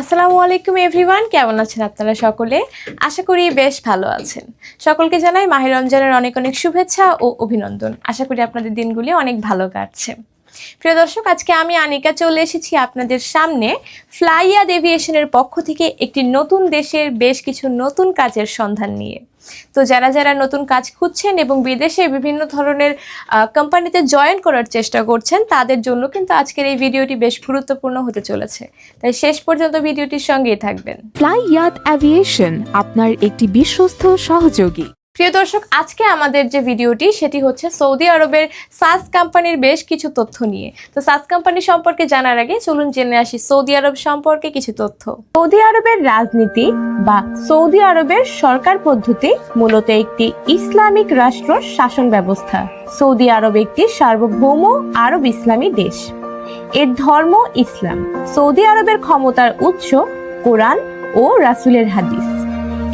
আসসালামু আলাইকুম, এভরিওয়ান। কেমন আছেন আপনারা সকলে? আশা করি বেশ ভালো আছেন। সকলকে জানাই মাহির রমজানের অনেক অনেক শুভেচ্ছা ও অভিনন্দন। আশা করি আপনাদের দিনগুলি অনেক ভালো কাটছে। প্রিয় দর্শক, আজকে আমি আনিকা চলে এসেছি আপনাদের সামনে। ফ্লাইয়াদ এভিয়েশনের পক্ষ থেকে একটি নতুন দেশের বেশ কিছু নতুন কাজের সন্ধান নিয়ে। তো যারা যারা নতুন কাজ খুঁজছেন এবং বিদেশে বিভিন্ন ধরনের কোম্পানিতে জয়েন করার চেষ্টা করছেন, তাদের জন্য কিন্তু আজকের এই ভিডিওটি বেশ গুরুত্বপূর্ণ হতে চলেছে। তাই শেষ পর্যন্ত ভিডিওটির সঙ্গেই থাকবেন। ফ্লাই ইয়াত অ্যাভিয়েশন আপনার একটি বিশ্বস্ত সহযোগী। প্রিয় দর্শক, আজকে আমাদের যে ভিডিওটি, সেটি হচ্ছে সৌদি আরবের সাস কোম্পানির বেশ কিছু তথ্য নিয়ে। তো সাস কোম্পানি সম্পর্কে জানার আগে চলুন জেনে আসি সৌদি আরব সম্পর্কে কিছু তথ্য। সৌদি আরবের রাজনীতি বা সৌদি আরবের সরকার পদ্ধতি মূলত একটি ইসলামিক রাষ্ট্র শাসন ব্যবস্থা। সৌদি আরব একটি সার্বভৌম আরব ইসলামী দেশ। এর ধর্ম ইসলাম। সৌদি আরবের ক্ষমতার উৎস কোরআন ও রাসূলের হাদিস।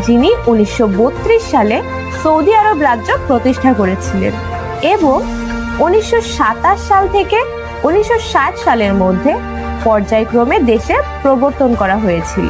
যিনি উনিশশো বত্রিশ সালে সৌদি আরব রাজ্য প্রতিষ্ঠা করেছিলেন এবং উনিশশো সাতাশ সাল থেকে উনিশশো ষাট সালের মধ্যে পর্যায়ক্রমে দেশে প্রবর্তন করা হয়েছিল।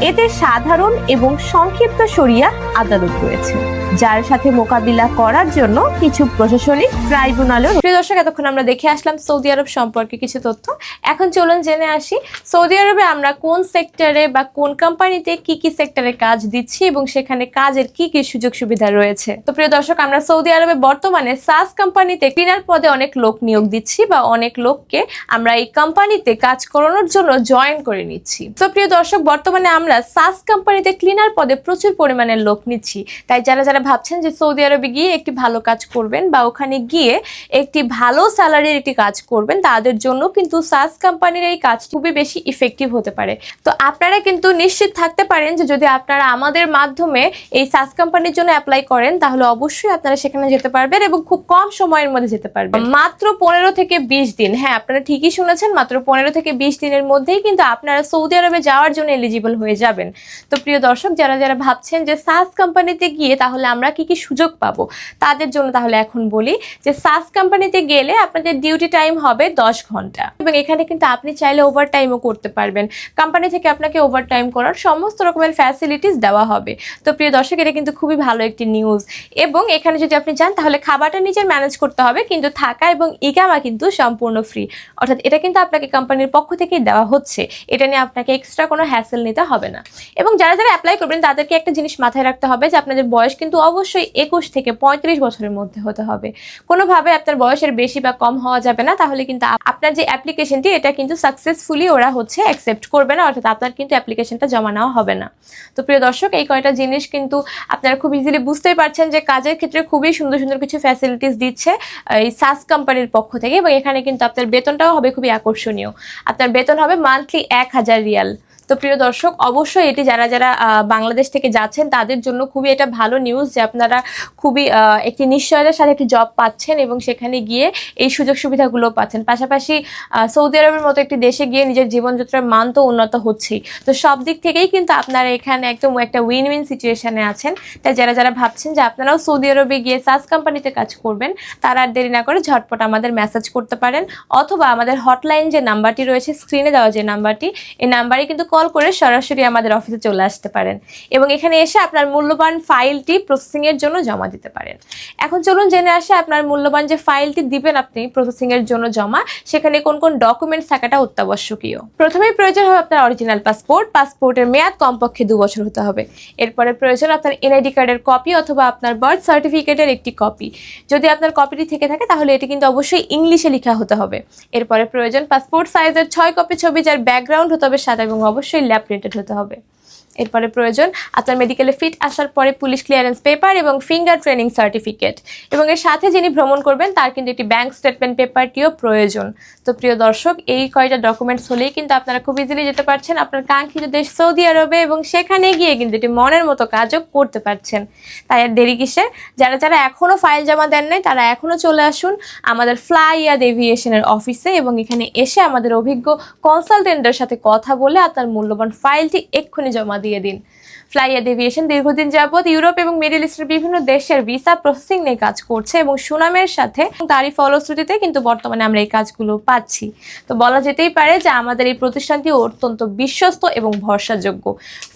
এতে সাধারণ এবং সংক্ষিপ্ত সরিয়া আদালত রয়েছে। যার সাথে মোকাবিলা করার জন্য কিছু প্রশাসনিক ট্রাইব্যুনালও প্রিয় দর্শক, এতক্ষণ আমরা দেখে আসলাম সৌদি আরব সম্পর্কে কিছু তথ্য। এখন চলুন জেনে আসি, সৌদি আরবে আমরা কোন সেক্টরে বা কোন কোম্পানিতে কি কি সেক্টরে কাজ দিচ্ছি এবং সেখানে কাজের কি কি সুযোগ সুবিধা রয়েছে। তো প্রিয় দর্শক, আমরা সৌদি আরবে বর্তমানে সাস কোম্পানিতে ক্লিনার পদে অনেক লোক নিয়োগ দিচ্ছি বা অনেক লোককে আমরা এই কোম্পানিতে কাজ করানোর জন্য জয়েন করে নিচ্ছি। তো প্রিয় দর্শক, বর্তমানে আমরা সাস কোম্পানিতে ক্লিনার পদে প্রচুর পরিমাণে লোক নিচ্ছি। তাই যারা যারা ভাবছেন যে সৌদি আরবে গিয়ে একটি ভালো কাজ করবেন বা ওখানে গিয়ে একটি ভালো স্যালারির একটি কাজ করবেন, তাদের জন্য কিন্তু সাস কোম্পানির এই কাজ খুবই বেশি ইফেক্টিভ হতে পারে। তো আপনারা কিন্তু নিশ্চিত থাকতে পারেন যে যদি আপনারা আমাদের মাধ্যমে এই সাস কোম্পানির জন্য অ্যাপ্লাই করেন, তাহলে অবশ্যই আপনারা সেখানে যেতে পারবেন এবং খুব কম সময়ের মধ্যে যেতে পারবেন। মাত্র পনেরো থেকে বিশ দিন হ্যাঁ আপনারা ঠিকই শুনেছেন, মাত্র পনেরো থেকে বিশ দিনের মধ্যেই কিন্তু আপনারা সৌদি আরবে যাওয়ার জন্য এলিজিবল হয়ে যাবেন। তো প্রিয় দর্শক, যারা যারা ভাবছেন যে সাস কোম্পানিতে গিয়ে তাহলে আমরা কি কি সুযোগ পাবো? তাদের জন্য তাহলে এখন বলি যে সাস কোম্পানিতে গেলে আপনাদের ডিউটি টাইম হবে দশ ঘণ্টা। এবং এখানে কিন্তু আপনি চাইলে ওভার টাইমও করতে পারবেন। কোম্পানি থেকে আপনাকে ওভার টাইম করার সমস্ত রকমের ফ্যাসিলিটিস দেওয়া হবে। তো প্রিয় দর্শক, এটা কিন্তু খুবই ভালো একটি নিউজ এবং এখানে যদি আপনি যান, তাহলে খাবারটা নিজের ম্যানেজ করতে হবে, কিন্তু থাকা এবং ইকামা কিন্তু সম্পূর্ণ ফ্রি অর্থাৎ এটা কিন্তু আপনাকে কোম্পানির পক্ষ থেকেই দেওয়া হচ্ছে। এটা নিয়ে আপনাকে এক্সট্রা কোনো হ্যাসেল নিতে হবে না। এবং যারা যারা অ্যাপ্লাই করবেন, তাদেরকে একটা জিনিস মাথায় রাখতে হবে যে আপনাদের বয়স কিন্তু অবশ্যই একুশ থেকে পঁয়ত্রিশ বছরের মধ্যে হতে হবে। কোনোভাবে আপনার বয়সের বেশি বা কম হওয়া যাবে না, তাহলে কিন্তু আপনার যে অ্যাপ্লিকেশনটি এটা কিন্তু সাকসেসফুলি ওরা হচ্ছে অ্যাকসেপ্ট করবে না, অর্থাৎ আপনার কিন্তু অ্যাপ্লিকেশনটা জমা নেওয়া হবে না। তো প্রিয় দর্শক, এই কয়টা জিনিস কিন্তু আপনারা খুব ইজিলি বুঝতেই পারছেন যে কাজের ক্ষেত্রে খুবই সুন্দর সুন্দর কিছু ফ্যাসিলিটিস দিচ্ছে এই সাস কোম্পানির পক্ষ থেকে, এবং এখানে কিন্তু আপনার বেতনটাও হবে খুবই আকর্ষণীয়। আপনার বেতন হবে মান্থলি এক হাজার রিয়াল। তো প্রিয় দর্শক, অবশ্যই এটি যারা যারা বাংলাদেশ থেকে যাচ্ছেন, তাদের জন্য খুবই এটা ভালো নিউজ যে আপনারা খুবই একটি নিশ্চয়তার সাথে একটি জব পাচ্ছেন এবং সেখানে গিয়ে এই সুযোগ সুবিধাগুলো পাচ্ছেন। পাশাপাশি সৌদি আরবের মতো একটি দেশে গিয়ে নিজের জীবনযাত্রার মান তো উন্নত হচ্ছেই। তো সব দিক থেকেই কিন্তু আপনারা এখানে একদম একটা উইন উইন সিচুয়েশনে আছেন। তাই যারা যারা ভাবছেন যে আপনারাও সৌদি আরবে গিয়ে সাস কোম্পানিতে কাজ করবেন, তারা আর দেরি না করে ঝটপট আমাদের মেসেজ করতে পারেন। অথবা আমাদের হটলাইন যে নাম্বারটি রয়েছে স্ক্রিনে দেওয়া যে নাম্বারটি এই নাম্বারে কিন্তু কল করে সরাসরি আমাদের অফিসে চলে আসতে পারেন এবং এখানে এসে আপনার মূল্যবান ফাইলটি প্রসেসিং এর জন্য জমা দিতে পারেন। এখন চলুন জেনে আসে আপনার মূল্যবান যে ফাইলটি দিবেন আপনি প্রসেসিং এর জন্য জমা, সেখানে কোন কোন ডকুমেন্টস থাকাটা অত্যাবশ্যকীয়। প্রথমেই প্রয়োজন হবে আপনার অরিজিনাল পাসপোর্ট পাসপোর্টের মেয়াদ কমপক্ষে দু বছর হতে হবে। এরপরে প্রয়োজন আপনার এনআইডি কার্ডের কপি অথবা আপনার বার্থ সার্টিফিকেটের একটি কপি যদি আপনার কপিটি থেকে থাকে, তাহলে এটি কিন্তু অবশ্যই ইংলিশে লেখা হতে হবে। এরপরে প্রয়োজন পাসপোর্ট সাইজের ছয় কপি ছবি, যার ব্যাকগ্রাউন্ড হতে হবে সাদা এবং অবশ্যই ল্যাব রেটেড হতে হবে। এরপরে প্রয়োজন, আপনার মেডিকেলে ফিট আসার পরে পুলিশ ক্লিয়ারেন্স পেপার এবং ফিঙ্গার ট্রেনিং সার্টিফিকেট এবং এর সাথে যিনি ভ্রমণ করবেন, তার কিন্তু একটি ব্যাংক স্টেটমেন্ট পেপারটিও প্রয়োজন। তো প্রিয় দর্শক, এই কয়টা ডকুমেন্টস হলেই কিন্তু আপনারা খুব ইজিলি যেতে পারছেন। আপনার কাঙ্ক্ষিত দেশ সৌদি আরবে এবং সেখানে গিয়ে কিন্তু এটি মনের মতো কাজও করতে পারছেন। তাই আর দেরি কিসে? যারা যারা এখনও ফাইল জমা দেন নাই, তারা এখনও চলে আসুন আমাদের ফ্লাইয়াদ এভিয়েশনের অফিসে এবং এখানে এসে আমাদের অভিজ্ঞ কনসালটেন্টের সাথে কথা বলে আপনার মূল্যবান ফাইলটি এক্ষুনি জমা দিয়ে দিন। ফ্লাইয়াদ এভিয়েশন দীর্ঘদিন যাবৎ ইউরোপ এবং মিডল ইস্টের বিভিন্ন দেশের ভিসা প্রসেসিং নিয়ে কাজ করছে এবং সুনামের সাথে তারই ফলশ্রুতিতে কিন্তু বর্তমানে আমরা এই কাজগুলো পাচ্ছি। তো বলা যেতেই পারে যে আমাদের এই প্রতিষ্ঠানটি অত্যন্ত বিশ্বস্ত এবং ভরসাযোগ্য।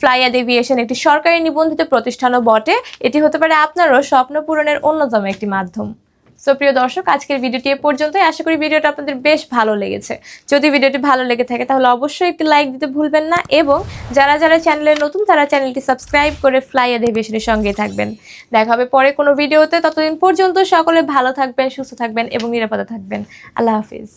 ফ্লাইয়াদ এভিয়েশন একটি সরকারি নিবন্ধিত প্রতিষ্ঠানও বটে। এটি হতে পারে আপনারও স্বপ্ন পূরণের অন্যতম একটি মাধ্যম। সো প্রিয় দর্শক, আজকের ভিডিওটি এ পর্যন্তই। আশা করি ভিডিওটা আপনাদের বেশ ভালো লেগেছে। যদি ভিডিওটি ভালো লেগে থাকে, তাহলে অবশ্যই একটি লাইক দিতে ভুলবেন না এবং যারা যারা চ্যানেলে নতুন, তারা চ্যানেলটি সাবস্ক্রাইব করে ফ্লাই অধিবেশনের সঙ্গে থাকবেন। দেখা হবে পরে কোনো ভিডিওতে। ততদিন পর্যন্ত সকলে ভালো থাকবেন, সুস্থ থাকবেন এবং নিরাপদে থাকবেন। আল্লাহ হাফিজ।